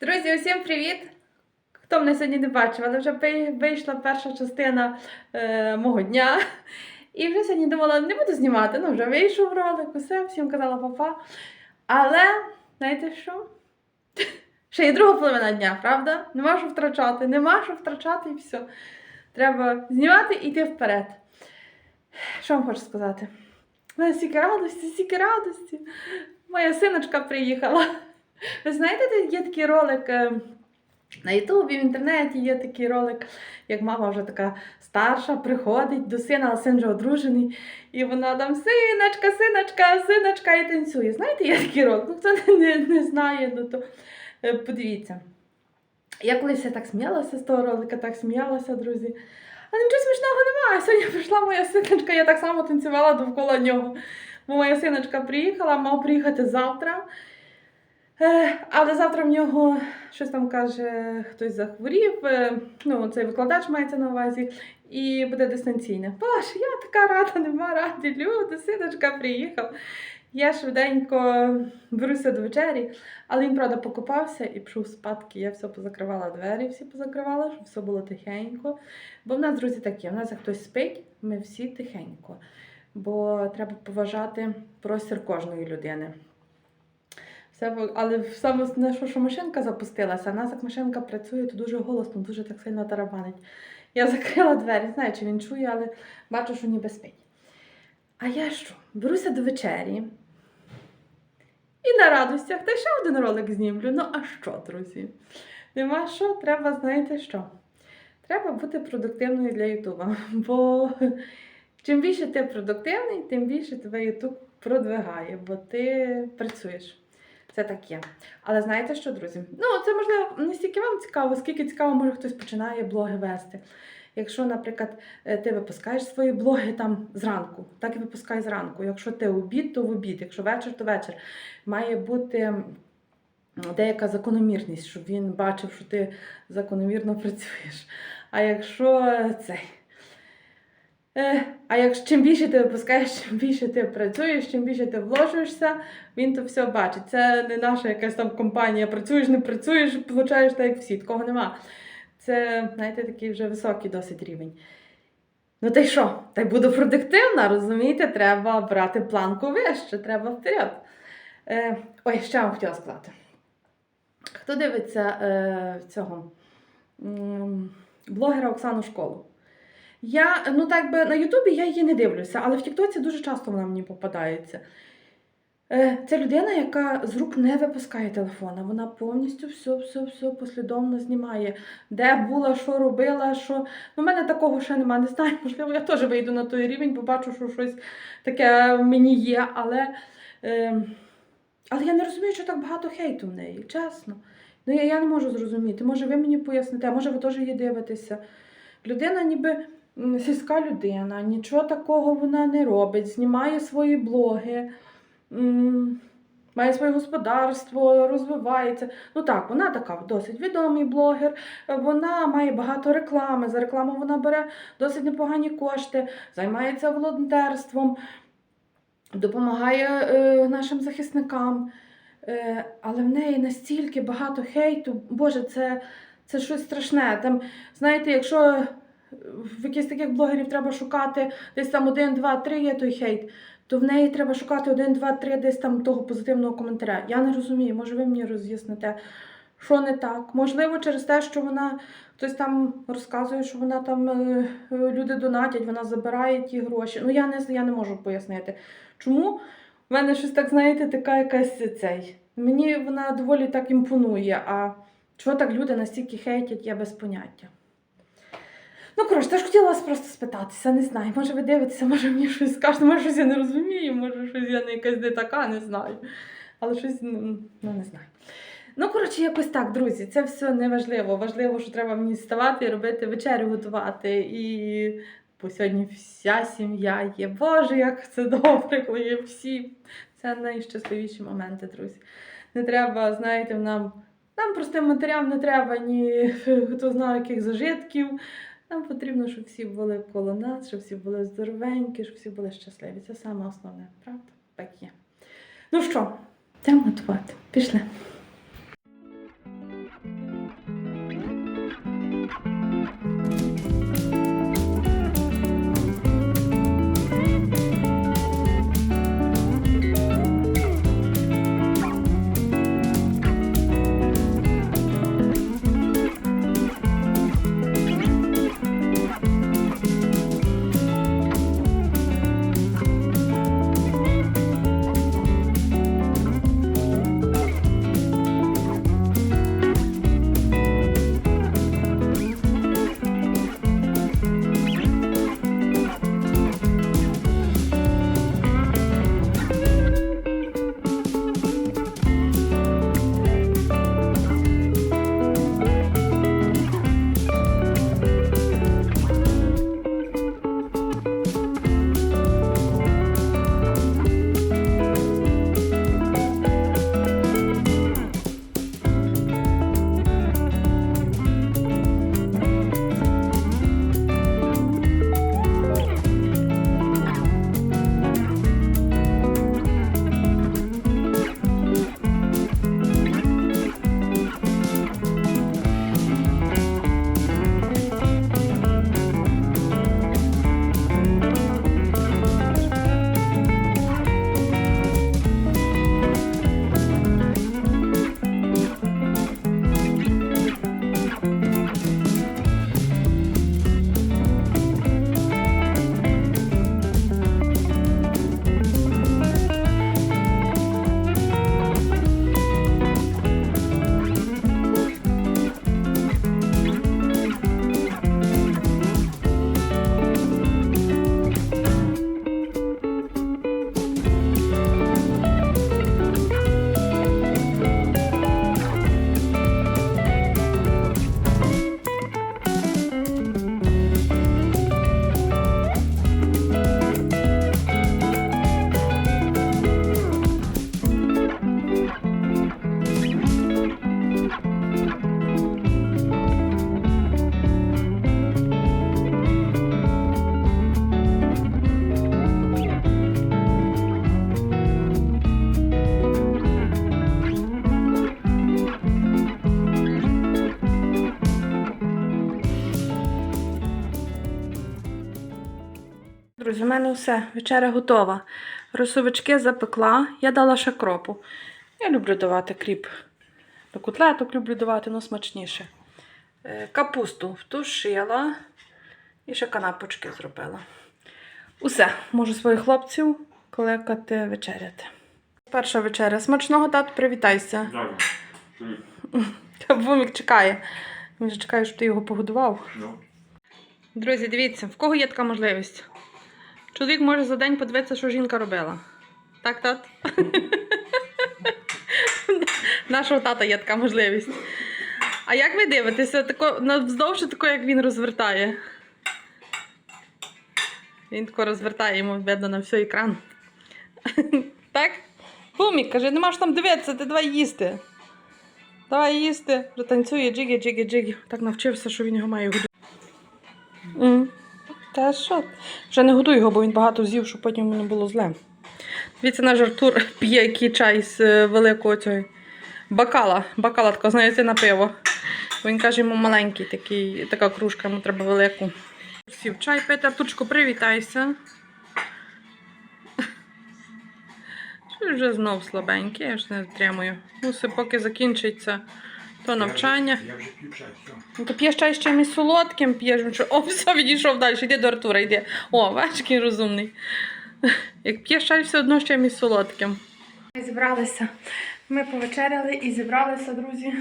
Друзі, усім привіт! Хто мене сьогодні не бачив, але вже вийшла перша частина е, мого дня. І вже сьогодні думала, не буду знімати. Ну, вже вийшов ролик, усе, всім казала папа. Але, знаєте що? Ще є друга половина дня, правда? Нема що втрачати, нема що втрачати і все. Треба знімати і йти вперед. Що вам хочу сказати? У мене стільки радості, стільки радості. Моя синочка приїхала. Ви знаєте, є такий ролик е, на Ютубі, в інтернеті є такий ролик, як мама вже така старша, приходить до сина, а син вже одружений, і вона там синочка, синочка, синочка і танцює. Знаєте, є такий ролик? Ну, хто не, не знає, ну то е, подивіться. Я колись так сміялася з того ролика, так сміялася, друзі. Але нічого смішного немає. Сьогодні прийшла моя синочка, я так само танцювала довкола нього. Бо моя синочка приїхала, мав приїхати завтра. Е, Але завтра в нього щось там каже, хтось захворів, е, ну цей викладач мається на увазі, і буде дистанційне. Боже, я така рада, нема ради, люди, синочка приїхав. Я швиденько беруся до вечері, але він, правда, покупався і пішов спадки. Я все позакривала двері, всі позакривала, щоб все було тихенько. Бо в нас, друзі, таке, в нас як хтось спить, ми всі тихенько. Бо треба поважати простір кожної людини. Все, але саме основне, що, що машинка запустилася, а в нас як машинка працює, то дуже голосно, дуже так сильно тарабанить. Я закрила двері, знаю, чи він чує, але бачу, що ніби спить. А я що? Беруся до вечері. І на радостях, та ще один ролик знімлю. Ну, а що, друзі? Нема що, треба, знаєте що? Треба бути продуктивною для Ютуба. Бо чим більше ти продуктивний, тим більше тебе Ютуб продвигає, бо ти працюєш. Це так є. Але знаєте що, друзі? Ну, це можливо не стільки вам цікаво, скільки цікаво, може хтось починає блоги вести. Якщо, наприклад, е, ти випускаєш свої блоги там зранку, так і випускай зранку. Якщо ти в обід, то в обід, якщо вечір, то вечір. Має бути деяка закономірність, щоб він бачив, що ти закономірно працюєш. А якщо е, цей. Е, А якщо чим більше ти випускаєш, чим більше ти працюєш, чим більше ти вложуєшся, він то все бачить. Це не наша якась там компанія. Працюєш, не працюєш, получаєш так, як всі. Такого нема. Це, знаєте, такий вже високий досить рівень. Ну та й що? Та й буду продуктивна, розумієте? Треба брати планку вище, треба вперед. Е, ой, ще вам хотіла сказати. Хто дивиться е, цього м, блогера Оксану Школу? Я, ну так би на Ютубі я її не дивлюся, але в Тіктоці дуже часто вона мені попадається. Е, Це людина, яка з рук не випускає телефона. Вона повністю все, все, все послідовно знімає. Де була, що робила, що. Ну, в мене такого ще немає. Не знаю, можливо, я теж вийду на той рівень, побачу, що щось таке в мені є, але. Е, але я не розумію, що так багато хейту в неї, чесно. Ну, я, я не можу зрозуміти. Може, ви мені поясните, а може ви теж її дивитеся. Людина ніби сільська людина, нічого такого вона не робить, знімає свої блоги, має своє господарство, розвивається. Ну так, вона така досить відомий блогер, вона має багато реклами. За рекламу вона бере досить непогані кошти, займається волонтерством, допомагає е, нашим захисникам. Е, але в неї настільки багато хейту, Боже, це, це щось страшне. Там, знаєте, якщо в якихось таких блогерів треба шукати десь там один, два, три є той хейт, то в неї треба шукати один, два, три десь там того позитивного коментаря. Я не розумію, може ви мені роз'ясните, що не так. Можливо, через те, що вона хтось там розказує, що вона там е, е, люди донатять, вона забирає ті гроші. Ну я не я не можу пояснити. Чому? В мене щось так, знаєте, така якась цей. Мені вона доволі так імпонує. А чого так люди настільки хейтять, я без поняття. Ну, коротше, теж хотіла вас просто спитатися, не знаю. Може ви дивитеся, може мені щось скажете, може щось я не розумію, може щось я не якась не така, не знаю. Але щось, ну, ну не знаю. Ну, коротше, якось так, друзі, це все не важливо. Важливо, що треба мені вставати і робити вечерю готувати. І бо сьогодні вся сім'я є. Боже, як це добре, коли є всі. Це найщасливіші моменти, друзі. Не треба, знаєте, нам, нам простим матерям не треба ні хто знає яких зажитків. Нам потрібно, щоб всі були коло нас, щоб всі були здоровенькі, щоб всі були щасливі. Це саме основне, правда? Так є. Ну що, йдемо готувати. Пішли. Друзі, в мене все. Вечеря готова. Росовички запекла. Я дала ще кропу. Я люблю давати кріп. До котлеток люблю давати, ну смачніше. Е, Капусту втушила і ще канапочки зробила. Усе, можу своїх хлопців кликати вечеряти. Перша вечеря. Смачного тату, привітайся. Дякую. Бумік чекає. Він же чекає, щоб ти його погодував. Ну, Друзі, дивіться, в кого є така можливість? Чоловік може за день подивитися, що жінка робила. Так, тат? Нашого тата є така можливість. А як ви дивитеся, тако, навздовж тако, як він розвертає? Він тако розвертає, йому видно на всій екран. Так? Бумік, каже, не можеш там дивитися, ти давай їсти. Давай їсти. Танцює, джигі, джигі, джигі. Так навчився, що він його має годувати. Та що? Вже не годуй його, бо він багато з'їв, щоб потім йому не було зле. Дивіться, наш Артур п'є який чай з е, великого цього бакала. Бакала такого, знаєте, на пиво. Він каже, йому маленький такий, така кружка, йому треба велику. Сів чай пити. Артурчику, привітайся. Вже знов слабенький, я ж не втримую. Мусить, поки закінчиться то навчання. Я вже п'ю чай, все. Ну, то п'єш чай з чимось солодким, п'єш. ну, що- О, все, відійшов далі, йди до Артура, йди. О, бачиш, який розумний. Як п'єш чай, все одно з чимось солодким. Ми зібралися. Ми повечеряли і зібралися, друзі.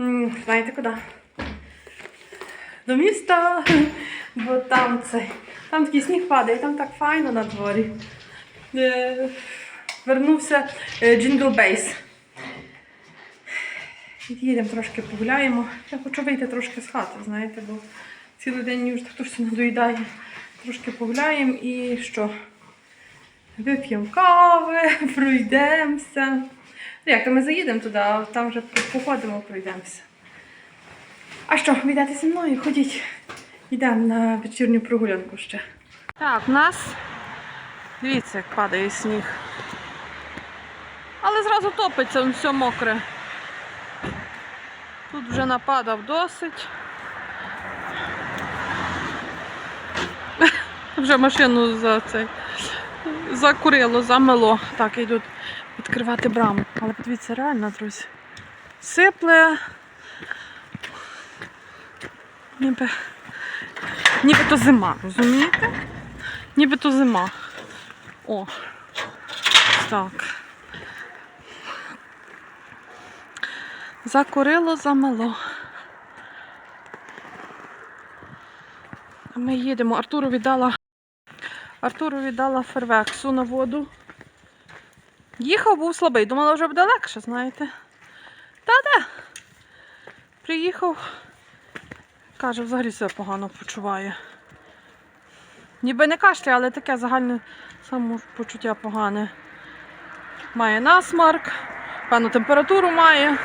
М, Знаєте куди? До міста. Бо там цей. Там такий сніг падає, там так файно на дворі. Е, Вернувся е, Jingle Base. Їдемо трошки погуляємо. Я хочу вийти трошки з хати, знаєте, бо цілий день мені вже так точно надоїдає. Трошки погуляємо і що? Вип'ємо кави, пройдемося. Ну, Як то ми заїдемо туди, а там вже походимо, пройдемося. А що, ви зі мною? Ходіть. Йдемо на вечірню прогулянку ще. Так, в нас. Дивіться, як падає сніг. Але зразу топиться, все мокре. Тут вже нападав досить. Вже машину за цей закурило, замело. Так, йдуть відкривати браму. Але подивіться, реально, друзі. Сипле. Ніби, ніби то зима, розумієте? Ніби то зима. О. Так. Закурило, замело. Ми їдемо. Артуру віддала. Артуру віддала фервексу на воду. Їхав, був слабий. Думала, вже буде легше, знаєте. Та-де. Приїхав. Каже, взагалі себе погано почуває. Ніби не кашляє, але таке загальне самопочуття погане. Має насмарк, певну температуру має.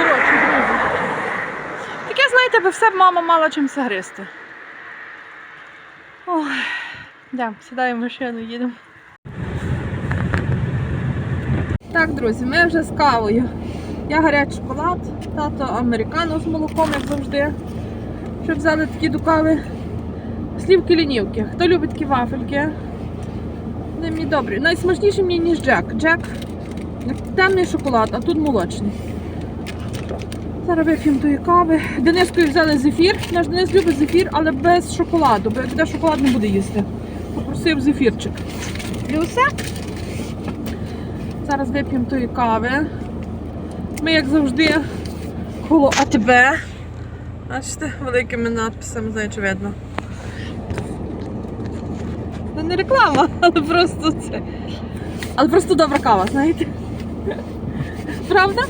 Коротше, друзі. Таке, знаєте, би все б мама мала чим гризти. Ой, йдемо, сідаємо в машину, їдемо. Так, друзі, ми вже з кавою. Я гарячий шоколад, тато американо з молоком, як завжди. Що взяли такі до кави. Слівки лінівки. Хто любить такі вафельки? Вони мені добрі. Найсмачніші мені, ніж Джек. Джек темний шоколад, а тут молочний. Зараз вип'ємо тої кави. Денискою взяли зефір. Наш Денис любить зефір, але без шоколаду, бо як буде шоколад не буде їсти. Попросив зефірчик. І все. Зараз вип'ємо тої кави. Ми, як завжди, коло АТБ. Бачите, великими надписами, знаю, чи видно. Це не реклама, але просто це. Але просто добра кава, знаєте? Правда?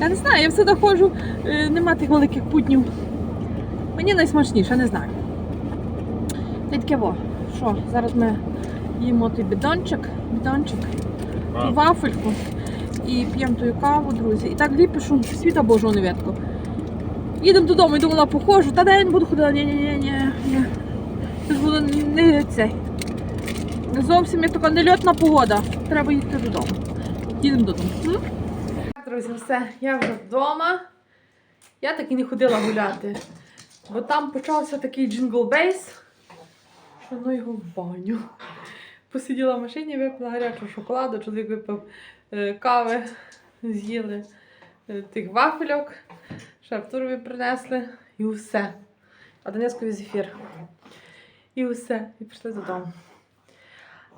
Я не знаю, я всюди ходжу, е, нема тих великих путнів. Мені найсмачніше, не знаю. Та таке во. Що, зараз ми їмо той бідончик, бідончик, ту вафельку і п'ємо ту каву, друзі. І так ліпишу світа Божого невідко. Їдемо додому і думала, походжу, та де я не буду ходити, ні, ні, ні, ні. Це ж буде не цей. Зовсім як така нельотна погода. Треба їхати додому. Їдемо додому. Друзі, все, я вже вдома. Я так і не ходила гуляти. Бо там почався такий джингл бейс. що ну його в баню. Посиділа в машині, випила гарячого шоколаду, чоловік випив е, кави, з'їли е, тих вафельок, ще Артурові принесли і все. А Донецькові зефір. І все. І пішли додому.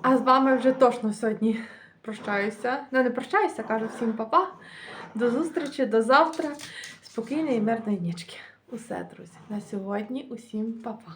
А з вами вже точно сьогодні прощаюся. Ну, не прощаюся, кажу всім папа. До зустрічі, до завтра. Спокійної і мирної нічки. Усе, друзі. На сьогодні усім папа.